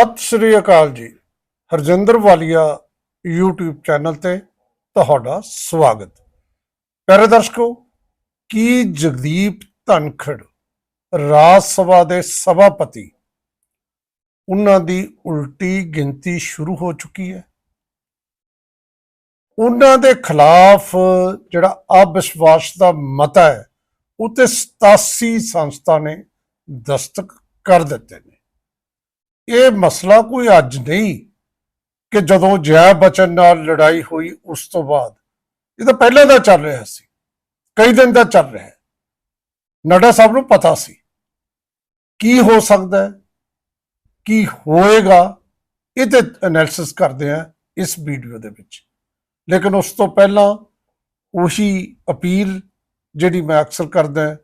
ਸਤਿ ਸ਼੍ਰੀ ਅਕਾਲ ਜੀ। Harjinder Walia YouTube channel ਤੇ ਤੁਹਾਡਾ ਸਵਾਗਤ। ਪਿਆਰੇ ਦਰਸ਼ਕੋ, ਕੀ ਜਗਦੀਪ ਧਨਖੜ, ਰਾਜ ਸਭਾ ਦੇ ਸਭਾਪਤੀ, ਉਹਨਾਂ ਦੀ ਉਲਟੀ ਗਿਣਤੀ ਸ਼ੁਰੂ ਹੋ ਚੁੱਕੀ ਹੈ। ਉਹਨਾਂ ਦੇ ਖਿਲਾਫ ਜਿਹੜਾ ਅਵਿਸ਼ਵਾਸ ਦਾ ਮਤਾ ਹੈ ਉਤੇ 87 ਸੰਸਥਾ ਨੇ ਦਸਤਕ ਕਰ ਦਿੱਤੇ ਨੇ। ਇਹ ਮਸਲਾ ਕੋਈ ਅੱਜ ਨਹੀਂ ਕਿ ਜਦੋਂ ਜੈ ਬਚਨ ਨਾਲ ਲੜਾਈ ਹੋਈ ਉਸ ਤੋਂ ਬਾਅਦ। ਇਹ ਤਾਂ ਪਹਿਲਾਂ ਦਾ ਚੱਲ ਰਿਹਾ ਸੀ, ਕਈ ਦਿਨ ਦਾ ਚੱਲ ਰਿਹਾ ਨੱਡਾ ਸਾਹਿਬ ਨੂੰ ਪਤਾ ਸੀ ਕੀ ਹੋ ਸਕਦਾ ਹੈ, ਕੀ ਹੋਏਗਾ, ਇਹ ਤੇ ਐਨਾਲਿਸਿਸ ਕਰਦੇ ਆ ਇਸ ਵੀਡੀਓ ਦੇ ਵਿੱਚ। ਲੇਕਿਨ ਉਸ ਤੋਂ ਪਹਿਲਾਂ ਉਹੀ ਅਪੀਲ ਜਿਹੜੀ ਮੈਂ ਅਕਸਰ ਕਰਦਾ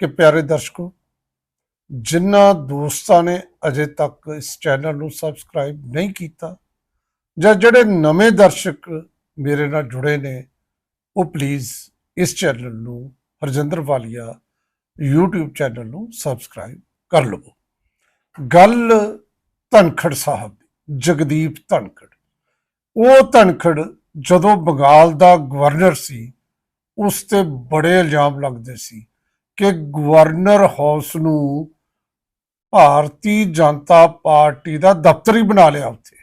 ਕਿ ਪਿਆਰੇ ਦਰਸ਼ਕੋ ਜਿਨ੍ਹਾਂ ਦੋਸਤਾਂ ਨੇ ਅਜੇ ਤੱਕ ਇਸ ਚੈਨਲ ਨੂੰ ਸਬਸਕ੍ਰਾਈਬ ਨਹੀਂ ਕੀਤਾ ਜਾਂ ਜਿਹੜੇ ਨਵੇਂ ਦਰਸ਼ਕ ਮੇਰੇ ਨਾਲ ਜੁੜੇ ਨੇ, ਉਹ ਪਲੀਜ਼ ਇਸ ਚੈਨਲ ਨੂੰ ਹਰਜਿੰਦਰ ਵਾਲੀਆ YouTube ਚੈਨਲ ਨੂੰ ਸਬਸਕ੍ਰਾਈਬ ਕਰ ਲਵੋ। ਗੱਲ ਧਨਖੜ ਸਾਹਿਬ ਦੀ, ਜਗਦੀਪ ਧਨਖੜ। ਉਹ ਧਨਖੜ ਜਦੋਂ ਬੰਗਾਲ ਦਾ ਗਵਰਨਰ ਸੀ, ਉਸ ਤੇ ਬੜੇ ਇਲਜ਼ਾਮ ਲੱਗਦੇ ਸੀ ਕਿ ਗਵਰਨਰ ਹਾਊਸ ਨੂੰ ਭਾਰਤੀ ਜਨਤਾ ਪਾਰਟੀ ਦਾ ਦਫ਼ਤਰ ਹੀ ਬਣਾ ਲਿਆ ਉੱਥੇ।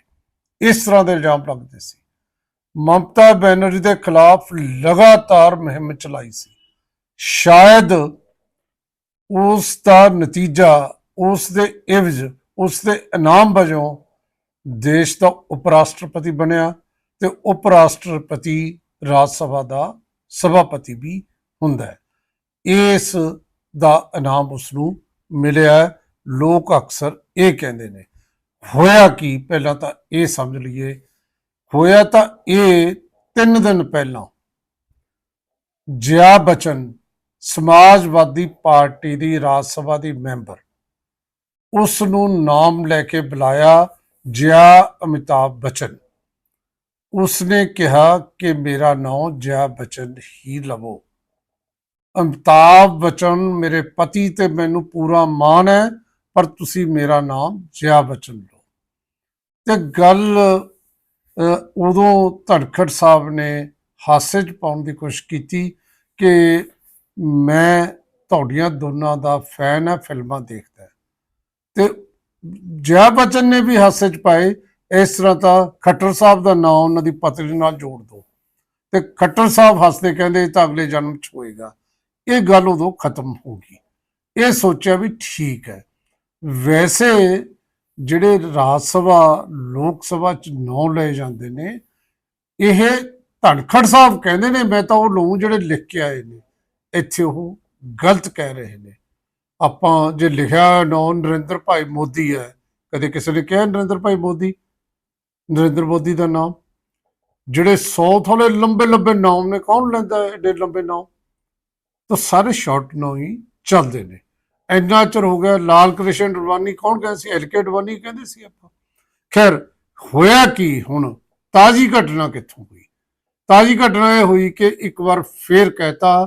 ਇਸ ਤਰ੍ਹਾਂ ਦੇ ਇਲਜ਼ਾਮ ਲੱਗਦੇ ਸੀ। ਮਮਤਾ ਬੈਨਰਜੀ ਦੇ ਖਿਲਾਫ ਲਗਾਤਾਰ ਮੁਹਿੰਮ ਚਲਾਈ ਸੀ। ਸ਼ਾਇਦ ਉਸ ਦਾ ਨਤੀਜਾ, ਉਸ ਦੇ ਇਵਜ਼, ਉਸ ਦੇ ਇਨਾਮ ਵਜੋਂ ਦੇਸ਼ ਦਾ ਉਪ ਰਾਸ਼ਟਰਪਤੀ ਬਣਿਆ ਤੇ ਉਪ ਰਾਸ਼ਟਰਪਤੀ ਰਾਜ ਸਭਾ ਦਾ ਸਭਾਪਤੀ ਵੀ ਹੁੰਦਾ ਹੈ। ਇਸ ਦਾ ਇਨਾਮ ਉਸ ਨੂੰ ਮਿਲਿਆ ਹੈ। ਲੋਕ ਅਕਸਰ ਇਹ ਕਹਿੰਦੇ ਨੇ, ਹੋਇਆ ਕੀ? ਪਹਿਲਾਂ ਤਾਂ ਇਹ ਸਮਝ ਲਈਏ। ਹੋਇਆ ਤਾਂ ਇਹ ਤਿੰਨ ਦਿਨ ਪਹਿਲਾਂ। ਜਿਆ ਬਚਨ, ਸਮਾਜਵਾਦੀ ਪਾਰਟੀ ਦੀ ਰਾਜ ਸਭਾ ਦੀ ਮੈਂਬਰ। ਉਸ ਨੂੰ ਨਾਮ ਲੈ ਕੇ ਬੁਲਾਇਆ ਜਿਆ ਅਮਿਤਾਭ ਬਚਨ। ਉਸਨੇ ਕਿਹਾ ਕਿ ਮੇਰਾ ਨਾਮ ਜਿਆ ਬਚਨ ਹੀ ਲਵੋ। ਅਮਿਤਾਭ ਬਚਨ ਮੇਰੇ ਪਤੀ ਤੇ ਮੈਨੂੰ ਪੂਰਾ ਮਾਣ ਹੈ। ਪਰ ਤੁਸੀਂ ਮੇਰਾ ਨਾਮ ਜਿਆ ਬਚਨ ਲਓ। ਤੇ ਗੱਲ ਉਦੋਂ ਧੜਖੜ ਸਾਹਿਬ ਨੇ ਹਾਸੇ 'ਚ ਪਾਉਣ ਦੀ ਕੋਸ਼ਿਸ਼ ਕੀਤੀ ਕਿ ਮੈਂ ਤੁਹਾਡੀਆਂ ਦੋਨਾਂ ਦਾ ਫੈਨ ਹੈ, ਫਿਲਮਾਂ ਦੇਖਦਾ ਹੈ। ਤੇ ਜया ਬਚਨ ਨੇ ਵੀ ਹਾਸੇ 'ਚ ਪਾਏ, ਇਸ ਤਰ੍ਹਾਂ ਤਾਂ ਖੱਟਰ ਸਾਹਿਬ ਦਾ ਨਾਮ ਉਹਨਾਂ ਦੀ ਪਤਨੀ ਨਾਲ ਜੋੜ ਦਿਓ। ਤੇ ਖੱਟਰ ਸਾਹਿਬ ਹੱਸਦੇ ਕਹਿੰਦੇ, ਇਹ ਤਾਂ ਅਗਲੇ ਜਨਮ 'ਚ ਹੋਏਗਾ। ਇਹ ਗੱਲ ਉਦੋਂ ਖਤਮ ਹੋ ਗਈ। ਇਹ ਸੋਚਿਆ ਵੀ ਠੀਕ ਹੈ। ਵੈਸੇ ਜਿਹੜੇ ਰਾਜ ਸਭਾ, ਲੋਕ ਸਭਾ 'ਚ ਨੌ ਲਏ ਜਾਂਦੇ ਨੇ, ਇਹ ਧਨਖੜ ਸਾਹਿਬ ਕਹਿੰਦੇ ਨੇ, ਮੈਂ ਤਾਂ ਉਹ ਲਊਂ ਜਿਹੜੇ ਲਿਖ ਕੇ ਆਏ ਨੇ, ਇੱਥੇ ਉਹ ਗਲਤ ਕਹਿ ਰਹੇ ਨੇ। ਆਪਾਂ ਜੇ ਲਿਖਿਆ ਨੌ ਨਰਿੰਦਰ ਭਾਈ ਮੋਦੀ ਹੈ, ਕਦੇ ਕਿਸੇ ਨੇ ਕਿਹਾ ਨਰਿੰਦਰ ਭਾਈ ਮੋਦੀ? ਨਰਿੰਦਰ ਮੋਦੀ ਦਾ ਨਾਮ ਜਿਹੜੇ 100 ਥੋੜੇ ਲੰਬੇ ਲੰਬੇ ਨਾਮ ਨੇ, ਕੌਣ ਲੈਂਦਾ ਹੈ ਲੰਬੇ ਨਾਮ ਤਾਂ ਸਾਰੇ ਸ਼ਾਰਟ ਨਾਮ ਹੀ ਚੱਲਦੇ ਨੇ। ਇੰਨਾ ਚਿਰ ਹੋ ਗਿਆ ਲਾਲ ਕ੍ਰਿਸ਼ਨ ਅਡਵਾਨੀ ਕੌਣ ਕਹਿੰਦੇ ਸੀ? ਐਲਕੇ ਅਡਵਾਨੀ ਕਹਿੰਦੇ ਸੀ ਆਪਾਂ। ਖੈਰ, ਹੋਇਆ ਕੀ ਹੁਣ? ਤਾਜੀ ਘਟਨਾ ਕਿੱਥੋਂ ਹੋਈ? ਤਾਜੀ ਘਟਨਾ ਇਹ ਹੋਈ ਕਿ ਇੱਕ ਵਾਰ ਫੇਰ ਕਹਿਤਾ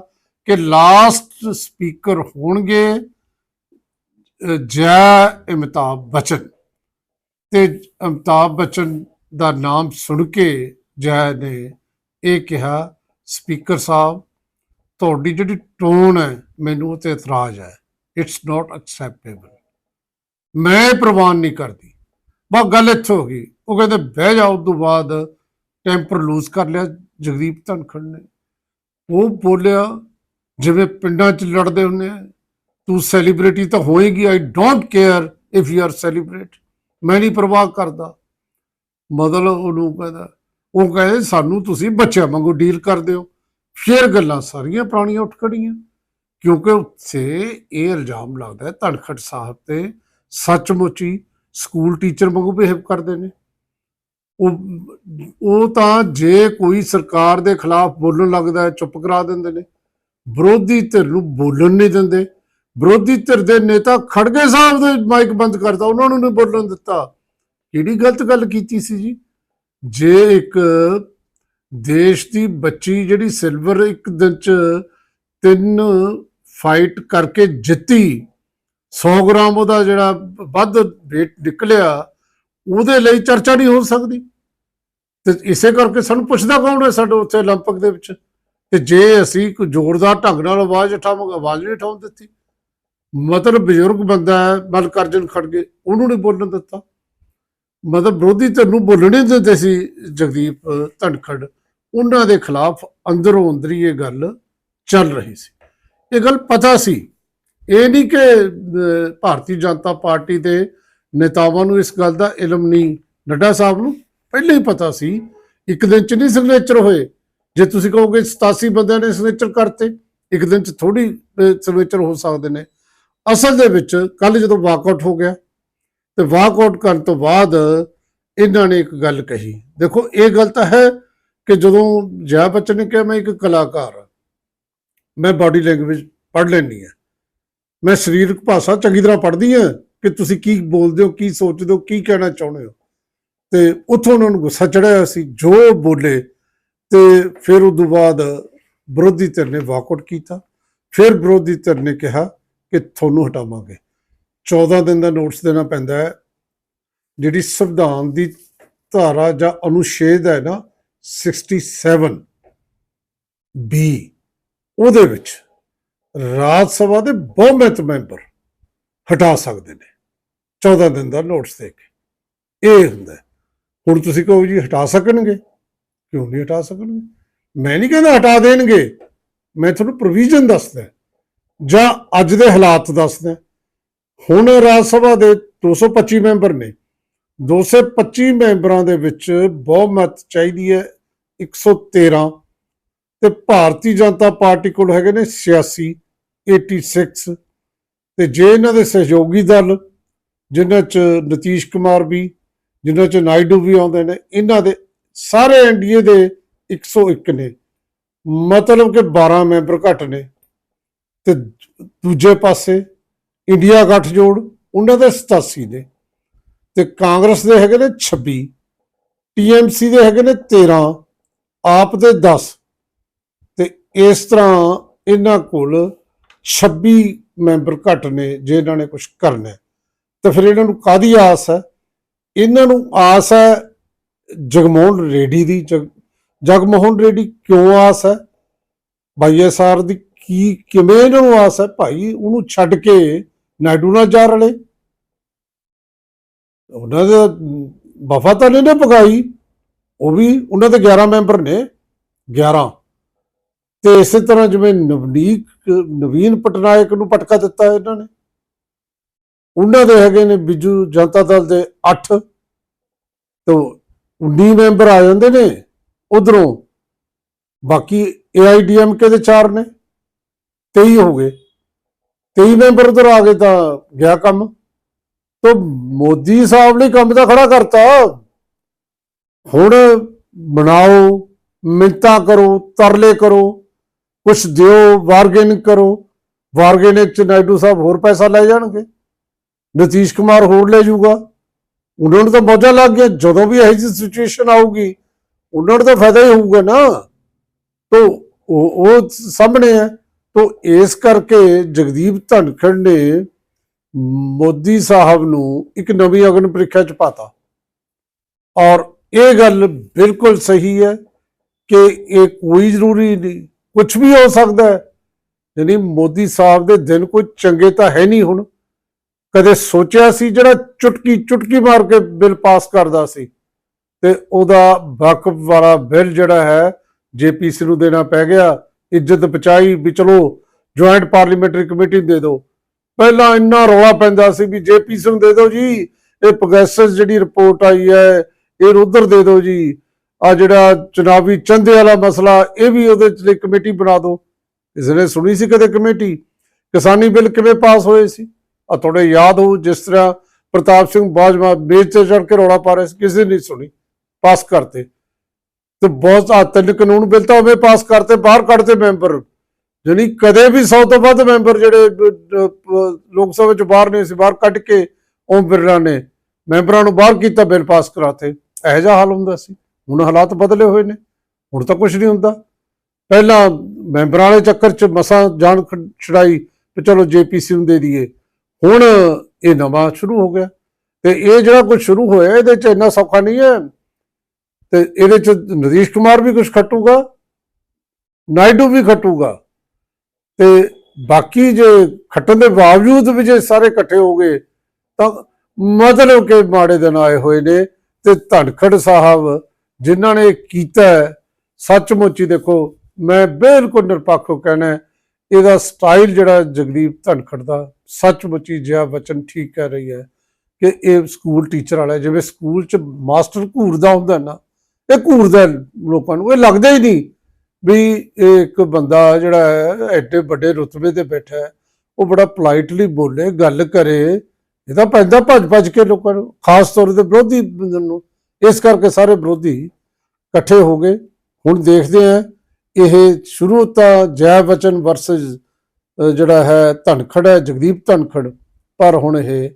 ਕਿ ਲਾਸਟ ਸਪੀਕਰ ਹੋਣਗੇ ਜੈ ਅਮਿਤਾਭ ਬਚਨ। ਤੇ ਅਮਿਤਾਭ ਬਚਨ ਦਾ ਨਾਮ ਸੁਣ ਕੇ ਜੈ ਨੇ ਇਹ ਕਿਹਾ ਸਪੀਕਰ ਸਾਹਿਬ, ਤੁਹਾਡੀ ਜਿਹੜੀ ਟੋਨ ਹੈ, ਮੈਨੂੰ ਉਹ ਤੇ ਇਤਰਾਜ਼ ਹੈ। ਇਟਸ ਨਾਟ ਐਕਸੈਪਟੇਬਲ ਮੈਂ ਪ੍ਰਵਾਨ ਨਹੀਂ ਕਰਦੀ। ਬਸ ਗੱਲ ਇੱਥੇ ਹੋ ਗਈ। ਉਹ ਕਹਿੰਦੇ, ਬਹਿ ਜਾ ਉਸ ਤੋਂ ਬਾਅਦ ਟੈਂਪਰ ਲੂਜ਼ ਕਰ ਲਿਆ ਜਗਦੀਪ ਧਨਖੜ ਨੇ। ਉਹ ਬੋਲਿਆ, ਜਿਵੇਂ ਪਿੰਡਾਂ 'ਚ ਲੜਦੇ ਹੁੰਦੇ ਆ, ਤੂੰ ਸੈਲੀਬ੍ਰਿਟੀ ਤਾਂ ਹੋਏਗੀ। I don't care if you are celebrate ਮੈਂ ਨਹੀਂ ਪਰਵਾਹ ਕਰਦਾ। ਮਤਲਬ ਉਹਨੂੰ ਕਹਿੰਦਾ, ਉਹ ਕਹਿੰਦੇ, ਸਾਨੂੰ ਤੁਸੀਂ ਬੱਚਿਆਂ ਵਾਂਗੂ ਡੀਲ ਕਰਦੇ ਹੋ। ਫਿਰ ਗੱਲਾਂ ਸਾਰੀਆਂ ਪੁਰਾਣੀਆਂ ਉੱਠ ਖੜੀਆਂ। ਕਿਉਂਕਿ ਉੱਥੇ ਇਹ ਇਲਜ਼ਾਮ ਲੱਗਦਾ ਹੈ ਧਨਖੜ ਸਾਹਿਬ ਤੇ ਸੱਚਮੁੱਚ ਹੀ ਸਕੂਲ ਟੀਚਰ ਵਾਂਗੂ ਬਿਹੇਵ ਕਰਦੇ ਨੇ। ਉਹ ਉਹ ਤਾਂ ਜੇ ਕੋਈ ਸਰਕਾਰ ਦੇ ਖਿਲਾਫ ਬੋਲਣ ਲੱਗਦਾ ਹੈ, ਚੁੱਪ ਕਰਾ ਦਿੰਦੇ ਨੇ। ਵਿਰੋਧੀ ਧਿਰ ਨੂੰ ਬੋਲਣ ਨਹੀਂ ਦਿੰਦੇ। ਵਿਰੋਧੀ ਧਿਰ ਦੇ ਨੇਤਾ ਖੜਗੇ ਸਾਹਿਬ ਦੇ ਮਾਈਕ ਬੰਦ ਕਰਤਾ, ਉਹਨਾਂ ਨੂੰ ਨਹੀਂ ਬੋਲਣ ਦਿੱਤਾ। ਕਿਹੜੀ ਗਲਤ ਗੱਲ ਕੀਤੀ ਸੀ ਜੀ? ਜੇ ਇੱਕ ਦੇਸ਼ ਦੀ ਬੱਚੀ ਜਿਹੜੀ ਸਿਲਵਰ ਇੱਕ ਦਿਨ ਚ ਤਿੰਨ ਫਾਈਟ ਕਰਕੇ ਜਿੱਤੀ 100 ਗ੍ਰਾਮ ਉਹਦਾ ਜਿਹੜਾ ਵੱਧ weight ਨਿਕਲਿਆ ਉਹਦੇ ਲਈ ਚਰਚਾ ਨਹੀਂ ਹੋ ਸਕਦੀ ਤੇ ਇਸੇ ਕਰਕੇ ਸਾਨੂੰ ਪੁੱਛਦਾ ਕੌਣ ਹੈ ਸਾਡੇ ਉੱਥੇ 올림픽 ਦੇ ਵਿੱਚ ਤੇ ਜੇ ਅਸੀਂ ਕੋਈ ਜ਼ੋਰਦਾਰ ਢੰਗ ਨਾਲ ਆਵਾਜ਼ ਉਠਾਵਾਂਗੇ ਆਵਾਜ਼ ਨਹੀਂ ਉਠਾਉਣ ਦਿੱਤੀ ਮਤਲਬ ਬਜ਼ੁਰਗ ਬੰਦਾ ਹੈ ਮਲਕਰਜਨ ਖੜਗੇ ਉਹਨੂੰ ਨਹੀਂ ਬੋਲਣ ਦਿੱਤਾ ਮਤਲਬ ਵਿਰੋਧੀ ਧਿਰ ਨੂੰ ਬੋਲਣ ਨਹੀਂ ਦਿੰਦੇ ਸੀ ਜਗਦੀਪ ਅਹ, ਧਨਖੜ ਉਹਨਾਂ ਦੇ ਖਿਲਾਫ ਅੰਦਰੋਂ ਅੰਦਰੀ ਇਹ ਗੱਲ ਚੱਲ ਰਹੀ ਸੀ ਇਹ ਗੱਲ ਪਤਾ ਸੀ। ਇਹ ਨਹੀਂ ਕਿ ਭਾਰਤੀ ਜਨਤਾ ਪਾਰਟੀ ਦੇ ਨੇਤਾਵਾਂ ਨੂੰ ਇਸ ਗੱਲ ਦਾ ਇਲਮ ਨਹੀਂ, ਨੱਡਾ ਸਾਹਿਬ ਨੂੰ ਪਹਿਲਾਂ ਹੀ ਪਤਾ ਸੀ। ਇੱਕ ਦਿਨ ਚ ਨਹੀਂ ਸਿਗਨੇਚਰ ਹੋਏ। ਜੇ ਤੁਸੀਂ ਕਹੋਗੇ 87 ਬੰਦਿਆਂ ਨੇ ਸਿਗਨੇਚਰ ਕਰਤੇ, ਇੱਕ ਦਿਨ ਚ ਥੋੜੀ ਸਿਗਨੇਚਰ ਹੋ ਸਕਦੇ ਨੇ। ਅਸਲ ਦੇ ਵਿੱਚ ਕੱਲ ਜਦੋਂ ਵਾਕਆਊਟ ਹੋ ਗਿਆ, ਤੇ ਵਾਕਆਊਟ ਕਰਨ ਤੋਂ ਬਾਅਦ ਇਹਨਾਂ ਨੇ ਇੱਕ ਗੱਲ ਕਹੀ। ਦੇਖੋ, ਇਹ ਗੱਲ ਤਾਂ ਹੈ ਕਿ ਜਦੋਂ ਜੈ ਬੱਚਨ ਨੇ ਕਿਹਾ, ਮੈਂ ਇੱਕ ਕਲਾਕਾਰ ਹਾਂ। ਮੈਂ ਬਾਡੀ ਲੈਂਗੁਏਜ ਪੜ੍ਹ ਲੈਂਦੀ ਹਾਂ। ਮੈਂ ਸਰੀਰਕ ਭਾਸ਼ਾ ਚੰਗੀ ਤਰ੍ਹਾਂ ਪੜ੍ਹਦੀ ਹਾਂ ਕਿ ਤੁਸੀਂ ਕੀ ਬੋਲਦੇ ਹੋ, ਕੀ ਸੋਚਦੇ ਹੋ, ਕੀ ਕਹਿਣਾ ਚਾਹੁੰਦੇ ਹੋ। ਤੇ ਉੱਥੋਂ ਉਹਨਾਂ ਨੂੰ ਗੁੱਸਾ ਚੜਿਆ ਸੀ, ਜੋ ਬੋਲੇ ਤੇ ਫਿਰ ਉਸ ਤੋਂ ਬਾਅਦ ਵਿਰੋਧੀ ਧਿਰ ਨੇ ਵਾਕਆਊਟ ਕੀਤਾ। ਫਿਰ ਵਿਰੋਧੀ ਧਿਰ ਨੇ ਕਿਹਾ ਕਿ ਤੁਹਾਨੂੰ ਹਟਾਵਾਂਗੇ। 14 ਦਿਨ ਦਾ ਨੋਟਿਸ ਦੇਣਾ ਪੈਂਦਾ ਹੈ। ਜਿਹੜੀ ਸੰਵਿਧਾਨ ਦੀ ਧਾਰਾ ਜਾਂ ਅਨੁਛੇਦ ਹੈ ਨਾ 67 ਬੀ ਉਹਦੇ ਵਿੱਚ ਰਾਜ ਸਭਾ ਦੇ ਬਹੁਮਤ ਮੈਂਬਰ ਹਟਾ ਸਕਦੇ ਨੇ। 14 ਦਿਨ ਦਾ ਨੋਟਿਸ ਦੇ ਕੇ। ਇਹ ਹੁੰਦਾ ਹੁਣ ਤੁਸੀਂ ਕਹੋ ਜੀ ਹਟਾ ਸਕਣਗੇ? ਕਿਉਂ ਨਹੀਂ ਹਟਾ ਸਕਣਗੇ? ਮੈਂ ਨਹੀਂ ਕਹਿੰਦਾ ਹਟਾ ਦੇਣਗੇ। ਮੈਂ ਤੁਹਾਨੂੰ ਪ੍ਰੋਵੀਜ਼ਨ ਦੱਸਦਾ ਜਾਂ ਅੱਜ ਦੇ ਹਾਲਾਤ ਦੱਸਦਾ ਹੁਣ ਰਾਜ ਸਭਾ ਦੇ 225 ਮੈਂਬਰ ਨੇ। 225 ਮੈਂਬਰਾਂ ਦੇ ਵਿੱਚ ਬਹੁਮਤ ਚਾਹੀਦੀ ਹੈ। 113 ਤੇ ਭਾਰਤੀ ਜਨਤਾ ਪਾਰਟੀ ਕੋਲ ਹੈਗੇ ਨੇ 86 86 ਤੇ ਜੇ ਇਹਨਾਂ ਦੇ ਸਹਿਯੋਗੀ ਦਲ, ਜਿਨ੍ਹਾਂ ਚ ਨਤੀਸ਼ ਕੁਮਾਰ ਵੀ, ਜਿਨ੍ਹਾਂ ਚ ਨਾਇਡੂ ਵੀ ਆਉਂਦੇ ਨੇ, ਇਹਨਾਂ ਦੇ ਸਾਰੇ ਐਨਡੀਏ ਦੇ 101 ਨੇ। ਮਤਲਬ ਕਿ 12 ਮੈਂਬਰ ਘੱਟ ਨੇ। ਤੇ ਦੂਜੇ ਪਾਸੇ ਇੰਡੀਆ ਗੱਠਜੋੜ, ਉਹਨਾਂ ਦੇ 87 ਨੇ। ਤੇ ਕਾਂਗਰਸ ਦੇ ਹੈਗੇ ਨੇ 26 ਟੀਐਮਸੀ ਦੇ ਹੈਗੇ ਨੇ 13 ਆਪ ਦੇ 10 ਇਸ ਤਰ੍ਹਾਂ ਇਹਨਾਂ ਕੋਲ 26 ਮੈਂਬਰ ਘੱਟ ਨੇ ਜੇ ਇਹਨਾਂ ਨੇ ਕੁਝ ਕਰਨਾ ਤਾਂ ਫਿਰ ਇਹਨਾਂ ਨੂੰ ਕਾਦੀ ਆਸ ਹੈ? ਇਹਨਾਂ ਨੂੰ ਆਸ ਹੈ ਜਗਮੋਹਨ ਰੇਡੀ ਦੀ। ਜਗ- ਜਗਮੋਹਨ ਰੇਡੀ ਕਿਉਂ ਆਸ ਹੈ? ਵਾਈਐਸਆਰ ਦੀ ਕੀ, ਕਿਵੇਂ ਇਹਨਾਂ ਨੂੰ ਆਸ ਹੈ? ਭਾਈ, ਉਹਨੂੰ ਛੱਡ ਕੇ ਨਾਇਡੂ ਨਾਲ ਜਾ ਰਲੇ। ਉਹਨਾਂ ਦੇ ਵਫਾ ਤਾਂ ਨਹੀਂ ਨੇ ਪਕਾਈ ਉਹ ਵੀ, ਉਹਨਾਂ ਦੇ 11 ਮੈਂਬਰ ਨੇ 11 ਤੇ ਇਸੇ ਤਰ੍ਹਾਂ ਜਿਵੇਂ ਨਵਨੀਕ ਨਵੀਨ ਪਟਨਾਇਕ ਨੂੰ ਪਟਕਾ ਦਿੱਤਾ ਇਹਨਾਂ ਨੇ। ਉਹਨਾਂ ਦੇ ਹੈਗੇ ਨੇ ਬਿਜੂ ਜਨਤਾ ਦਲ ਦੇ 8 ਤੋਂ 19 ਮੈਂਬਰ ਆ ਜਾਂਦੇ ਨੇ ਉਧਰੋਂ। ਬਾਕੀ ਏਆਈਡੀਐਮਕੇ ਦੇ 4 ਨੇ 23 ਹੋ ਗਏ। 23 ਮੈਂਬਰ ਉਧਰ ਆ ਗਏ ਤਾਂ ਗਿਆ ਕੰਮ। ਤੋਂ ਮੋਦੀ ਸਾਹਿਬ ਨੇ ਕੰਮ ਤਾਂ ਖੜਾ ਕਰਤਾ। ਹੁਣ ਬਣਾਓ ਮਿੰਤਾ ਕਰੋ, ਤਰਲੇ ਕਰੋ। ਕੁਛ ਦਿਓ ਬਾਰਗੇਨਿੰਗ ਕਰੋ। ਬਾਰਗੇਨਿੰਗ ਚ ਨਾਇਡੂ ਸਾਹਿਬ ਹੋਰ ਪੈਸਾ ਲੈ ਜਾਣਗੇ। ਨਤੀਸ਼ ਕੁਮਾਰ ਹੋਰ ਲੈ ਜਾਊਗਾ। ਉਹਨਾਂ ਨੂੰ ਤਾਂ ਮੌਜਾ ਲੱਗ ਗਿਆ ਜਦੋਂ ਵੀ ਇਹੋ ਜਿਹੀ ਸਿਚੁਏਸ਼ਨ ਆਊਗੀ, ਉਹਨਾਂ ਨੂੰ ਤਾਂ ਫਾਇਦਾ ਹੀ ਹੋਊਗਾ ਨਾ। ਤੋ ਉਹ ਉਹ ਸਾਹਮਣੇ ਹੈ। ਤੋ ਇਸ ਕਰਕੇ ਜਗਦੀਪ ਧਨਖੜ ਨੇ ਮੋਦੀ ਸਾਹਿਬ ਨੂੰ ਇੱਕ ਨਵੀਂ ਅਗਨ ਪ੍ਰੀਖਿਆ ਚ ਪਾਤਾ। ਔਰ ਇਹ ਗੱਲ ਬਿਲਕੁਲ ਸਹੀ ਹੈ ਕਿ ਇਹ ਕੋਈ ਜ਼ਰੂਰੀ ਨਹੀਂ। ਕੁਝ ਵੀ ਹੋ ਸਕਦਾ ਹੈ। ਯਾਨੀ ਮੋਦੀ ਸਾਹਿਬ ਦੇ ਦਿਨ ਕੋਈ ਚੰਗੇ ਤਾਂ ਹੈ ਨਹੀਂ ਹੁਣ। ਕਦੇ ਸੋਚਿਆ ਸੀ ਜਿਹੜਾ ਚੁਟਕੀ ਚੁਟਕੀ ਮਾਰ ਕੇ ਬਿੱਲ ਪਾਸ ਕਰਦਾ ਸੀ। ਤੇ ਉਹਦਾ ਵਕਫ ਵਾਲਾ ਬਿੱਲ ਜਿਹੜਾ ਹੈ, ਜੇਪੀਸੀ ਨੂੰ ਦੇਣਾ ਪੈ ਗਿਆ। ਇੱਜ਼ਤ ਬਚਾਈ ਵੀ ਚਲੋ ਜੁਆਇੰਟ ਪਾਰਲੀਮੈਂਟਰੀ ਕਮੇਟੀ ਦੇ ਦਿਓ। ਪਹਿਲਾਂ ਇੰਨਾ ਰੌਲਾ ਪੈਂਦਾ ਸੀ ਵੀ ਜੇਪੀਸੀ ਨੂੰ ਦੇ ਦਿਓ ਜੀ। ਇਹ ਪਗੈਸਸ ਜਿਹੜੀ ਰਿਪੋਰਟ ਆਈ ਹੈ, ਇਹ ਉਧਰ ਦੇ ਦਿਓ ਜੀ। ਆ ਜਿਹੜਾ ਚੁਣਾਵੀ ਚੰਦੇ ਵਾਲਾ ਮਸਲਾ, ਇਹ ਵੀ ਉਹਦੇ ਚ ਇੱਕ ਕਮੇਟੀ ਬਣਾ ਦਿਓ ਕਿਸੇ ਨੇ ਸੁਣੀ ਸੀ ਕਦੇ ਕਮੇਟੀ? ਕਿਸਾਨੀ ਬਿੱਲ ਕਿਵੇਂ ਪਾਸ ਹੋਏ ਸੀ? ਆ ਤੁਹਾਡੇ ਯਾਦ ਹੋ ਜਿਸ ਤਰ੍ਹਾਂ ਪ੍ਰਤਾਪ ਸਿੰਘ ਬਾਜਵਾ ਮੇਜ਼ ਤੇ ਚੜ ਕੇ ਰੌਲਾ ਪਾ ਰਹੇ ਸੀ, ਕਿਸੇ ਨੇ ਨਹੀਂ ਸੁਣੀ। ਪਾਸ ਕਰਤੇ। ਤੇ ਬਹੁਤ, ਆ ਤਿੰਨ ਕਾਨੂੰਨ ਬਿੱਲ ਤਾਂ ਉਵੇਂ ਪਾਸ ਕਰਤੇ, ਬਾਹਰ ਕੱਢਤੇ ਮੈਂਬਰ। ਜਾਣੀ ਕਦੇ ਵੀ 100 ਤੋਂ ਵੱਧ ਮੈਂਬਰ ਜਿਹੜੇ ਲੋਕ ਸਭਾ ਚ ਬਾਹਰ ਨੇ ਸੀ, ਬਾਹਰ ਕੱਢ ਕੇ ਓਮ ਬਿਰਲਾ ਨੇ ਮੈਂਬਰਾਂ ਨੂੰ ਬਾਹਰ ਕੀਤਾ ਬਿੱਲ ਪਾਸ ਕਰਾਤੇ। ਇਹੋ ਜਿਹਾ ਹਾਲ ਹੁੰਦਾ ਸੀ। ਹੁਣ ਹਾਲਾਤ ਬਦਲੇ ਹੋਏ ਨੇ। ਹੁਣ ਤਾਂ ਕੁਝ ਨਹੀਂ ਹੁੰਦਾ। ਪਹਿਲਾਂ ਮੈਂਬਰਾਂ ਵਾਲੇ ਚੱਕਰ 'ਚ ਮਸਾਂ ਜਾਨ ਖ- ਛੁਡਾਈ ਤੇ ਚਲੋ ਜੇਪੀਸੀ ਨੂੰ ਦੇ ਦਈਏ। ਹੁਣ ਇਹ ਨਵਾਂ ਸ਼ੁਰੂ ਹੋ ਗਿਆ। ਤੇ ਇਹ ਜਿਹੜਾ ਕੁਝ ਸ਼ੁਰੂ ਹੋਇਆ, ਇਹਦੇ ਚ ਇੰਨਾ ਸੌਖਾ ਨਹੀਂ ਹੈ। ਤੇ ਇਹਦੇ ਚ ਨਰੇਸ਼ ਕੁਮਾਰ ਵੀ ਕੁਝ ਖੱਟੂਗਾ, ਨਾਇਡੂ ਵੀ ਖੱਟੂਗਾ। ਤੇ ਬਾਕੀ ਜੇ ਖੱਟਣ ਦੇ ਬਾਵਜੂਦ ਵੀ ਜੇ ਸਾਰੇ ਇਕੱਠੇ ਹੋ ਗਏ, ਤਾਂ ਮਤਲਬ ਕਿ ਮਾੜੇ ਦਿਨ ਆਏ ਹੋਏ ਨੇ ਤੇ ਧਨਖੜ ਸਾਹਿਬ ਜਿਨ੍ਹਾਂ ਨੇ ਕੀਤਾ ਹੈ, ਸੱਚਮੁੱਚ ਹੀ ਦੇਖੋ ਮੈਂ ਬਿਲਕੁਲ ਨਿਰਪੱਖ ਹੋ ਕਹਿਣਾ ਇਹਦਾ ਸਟਾਈਲ ਜਿਹੜਾ ਜਗਦੀਪ ਧਨਖੜ ਦਾ ਸੱਚਮੁੱਚ ਹੀ ਜਿਆ ਵਚਨ ਠੀਕ ਕਰ ਰਹੀ ਹੈ ਕਿ ਇਹ ਸਕੂਲ ਟੀਚਰ ਵਾਲਾ ਜਿਵੇਂ ਸਕੂਲ ਚ ਮਾਸਟਰ ਘੂਰਦਾ ਹੁੰਦਾ ਨਾ ਇਹ ਘੂਰਦਾ ਲੋਕਾਂ ਨੂੰ ਇਹ ਲੱਗਦਾ ਹੀ ਨਹੀਂ ਵੀ ਇਹ ਇੱਕ ਬੰਦਾ ਜਿਹੜਾ ਹੈ ਐਡੇ ਵੱਡੇ ਰੁਤਬੇ ਤੇ ਬੈਠਾ ਹੈ ਉਹ ਬੜਾ ਪੋਲਾਈਟਲੀ ਬੋਲੇ ਗੱਲ ਕਰੇ ਇਹ ਤਾਂ ਪੈਂਦਾ ਭੱਜ ਭੱਜ ਕੇ ਲੋਕਾਂ ਨੂੰ ਖਾਸ ਤੌਰ ਤੇ ਵਿਰੋਧੀ ਨੂੰ। ਇਸ ਕਰਕੇ ਸਾਰੇ ਵਿਰੋਧੀ ਇਕੱਠੇ ਹੋ ਗਏ। ਹੁਣ ਦੇਖਦੇ ਆ ਇਹ ਸ਼ੁਰੂ ਤਾਂ ਜੈ ਬਚਨ ਵਰਸਸ ਜਿਹੜਾ ਹੈ ਧਨਖੜ ਹੈ, ਜਗਦੀਪ ਧਨਖੜ, ਪਰ ਹੁਣ ਇਹ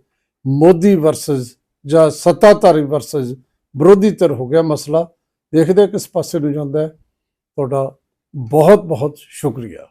ਮੋਦੀ ਵਰਸਸ ਜਾਂ ਸੱਤਾਧਾਰੀ ਵਰਸਸ ਵਿਰੋਧੀ ਧਿਰ ਹੋ ਗਿਆ ਮਸਲਾ। ਦੇਖਦੇ ਕਿਸ ਪਾਸੇ ਨੂੰ ਜਾਂਦਾ ਹੈ। ਤੁਹਾਡਾ ਬਹੁਤ ਬਹੁਤ ਸ਼ੁਕਰੀਆ।